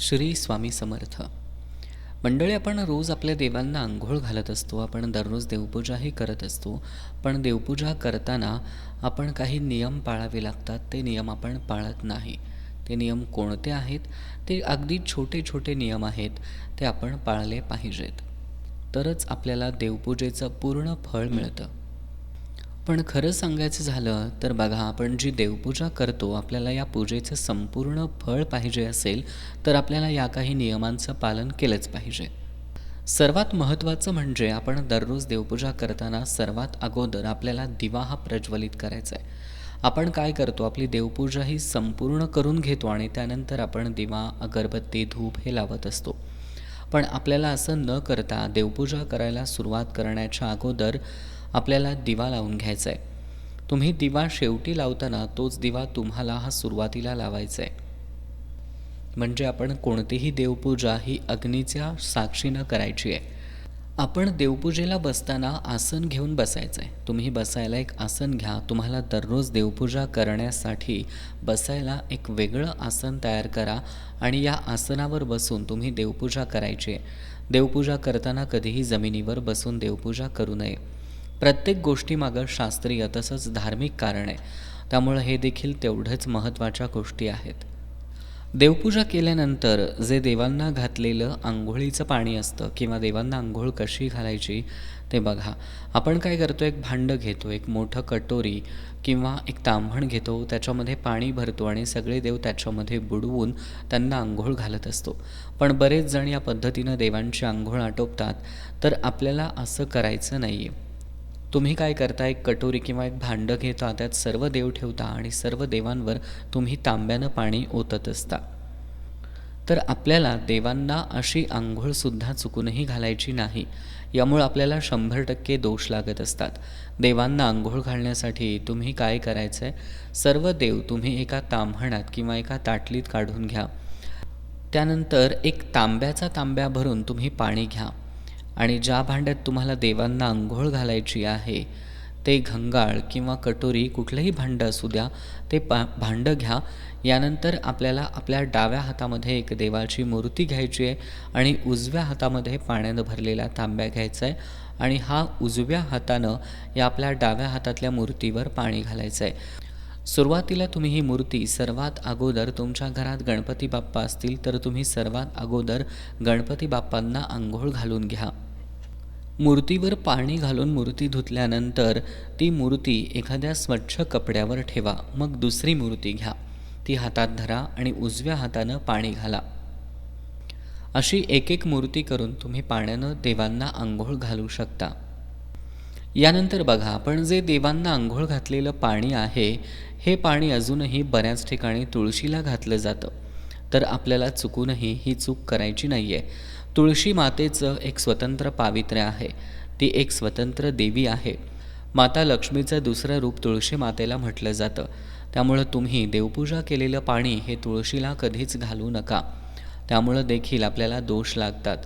श्री स्वामी समर्थ. मंडळी आपण रोज आपल्या देवांना आंघोळ घालत असतो आपण दररोज देवपूजाही करत असतो. पण देवपूजा करताना आपण काही नियम पाळावे लागतात ते नियम आपण पाळत नाही. ते नियम कोणते आहेत? ते अगदी छोटे छोटे नियम आहेत ते आपण पाळले पाहिजेत. तरच आपल्याला देवपूजेचं पूर्ण फळ मिळतं. पण खरं सांगायचं झालं तर बघा आपण जी देवपूजा करतो आपल्याला या पूजेचं संपूर्ण फळ पाहिजे असेल तर आपल्याला या काही नियमांचं पालन केलंच पाहिजे. सर्वात महत्त्वाचं म्हणजे आपण दररोज देवपूजा करताना सर्वात अगोदर आपल्याला दिवा हा प्रज्वलित करायचा आहे. आपण काय करतो आपली देवपूजा ही संपूर्ण करून घेतो आणि त्यानंतर आपण दिवा अगरबत्ती धूप हे लावत असतो. पण आपल्याला असं न करता देवपूजा करायला सुरुवात करण्याच्या अगोदर आपल्याला दिवा लावून घ्यायचा आहे तुम्ही दिवा शेवटी लावताना तोच दिवा तुम्हाला हा सुरुवातीला लावायचा आहे म्हणजे आपण कोणतीही देवपूजा ही अग्नीच्या साक्षीनं करायची आहे. आपण देवपूजेला बसताना आसन घेऊन बसायचं आहे तुम्ही बसायला एक आसन घ्या. तुम्हाला दररोज देवपूजा करण्यासाठी बसायला एक वेगळं आसन तयार करा आणि या आसनावर बसून तुम्ही देवपूजा करायची. आहे देवपूजा करताना कधीही जमिनीवर बसून देवपूजा करू नये. प्रत्येक गोष्टीमागं शास्त्रीय तसंच धार्मिक कारण आहे. त्यामुळं हे देखील तेवढंच महत्त्वाच्या गोष्टी आहेत. देवपूजा केल्यानंतर जे देवांना घातलेलं आंघोळीचं पाणी असतं किंवा देवांना आंघोळ कशी घालायची ते बघा. आपण काय करतो एक भांडं घेतो एक मोठं कटोरी किंवा एक तांभण घेतो त्याच्यामध्ये पाणी भरतो आणि सगळे देव त्याच्यामध्ये बुडवून त्यांना आंघोळ घालत असतो. पण बरेच जण या पद्धतीनं देवांची आंघोळ आटोपतात तर आपल्याला असं करायचं नाही आहे तुम्ही काय करता? एक कटोरी किंवा एक भांडं घेता त्यात सर्व देव ठेवता आणि सर्व देवांवर तुम्ही तांब्यानं पाणी ओतत असता. तर आपल्याला देवांना अशी आंघोळसुद्धा चुकूनही घालायची नाही. यामुळे आपल्याला शंभर टक्के दोष लागत असतात. देवांना आंघोळ घालण्यासाठी तुम्ही काय करायचं आहे सर्व देव तुम्ही एका तांबणात किंवा एका ताटलीत काढून घ्या. त्यानंतर एक तांब्याचा तांब्या भरून तुम्ही पाणी घ्या. आणि ज्या भांड्यात तुम्हाला देवांना आंघोळ घालायची आहे ते घंगाळ किंवा कटोरी कुठलंही भांडं असू द्या ते पा भांडं घ्या. यानंतर आपल्याला आपल्या डाव्या हातामध्ये एक देवाची मूर्ती घ्यायची आहे आणि उजव्या हातामध्ये पाण्यानं भरलेला तांब्या घ्यायचा आहे आणि हा उजव्या हातानं या आपल्या डाव्या हातातल्या मूर्तीवर पाणी घालायचं आहे. सुरुवातीला तुम्ही ही मूर्ती सर्वात अगोदर तुमच्या घरात गणपती बाप्पा असतील तर तुम्ही सर्वात अगोदर गणपती बाप्पांना आंघोळ घालून घ्या. मूर्तीवर पाणी घालून मूर्ती धुतल्यानंतर ती मूर्ती एखाद्या स्वच्छ कपड्यावर ठेवा. मग दुसरी मूर्ती घ्या. ती हातात धरा आणि उजव्या हातानं पाणी घाला. अशी एक एक मूर्ती करून तुम्ही पाण्यानं देवांना आंघोळ घालू शकता. यानंतर बघा आपण जे देवांना आंघोळ घातलेलं पाणी आहे हे पाणी अजूनही बऱ्याच ठिकाणी तुळशीला घातलं जातं. तर आपल्याला चुकूनही ही चूक करायची नाही आहे तुळशी मातेचं एक स्वतंत्र पावित्र्य आहे. ती एक स्वतंत्र देवी आहे. माता लक्ष्मीचं दुसरं रूप तुळशी मातेला म्हटलं जातं. त्यामुळं तुम्ही देवपूजा केलेलं पाणी हे तुळशीला कधीच घालू नका. त्यामुळं देखील आपल्याला दोष लागतात.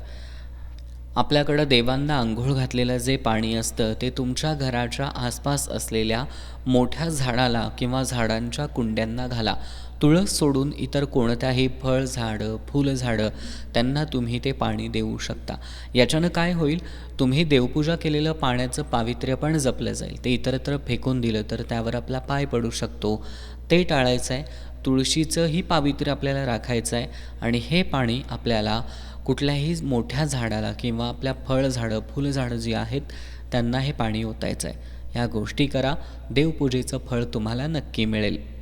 आपल्याकडं देवांना आंघोळ घातलेलं जे पाणी असतं ते तुमच्या घराच्या आसपास असलेल्या मोठ्या झाडाला किंवा झाडांच्या कुंड्यांना घाला. तुळस सोडून इतर कोणत्याही फळ झाडं फुलझाडं त्यांना तुम्ही ते पाणी देऊ शकता. याच्यानं काय होईल? तुम्ही देवपूजा केलेलं पाण्याचं पावित्र्य पण जपलं जाईल. ते इतरत्र फेकून दिलं तर त्यावर आपला पाय पडू शकतो. ते टाळायचं आहे तुळशीचंही पावित्र्य आपल्याला राखायचं आहे आणि हे पाणी आपल्याला कुठल्याही मोठ्या झाडाला किंवा आपल्या फळझाडं फुलझाडं जी आहेत त्यांना हे पाणी ओतायचं आहे ह्या गोष्टी करा. देवपूजेचं फळ तुम्हाला नक्की मिळेल.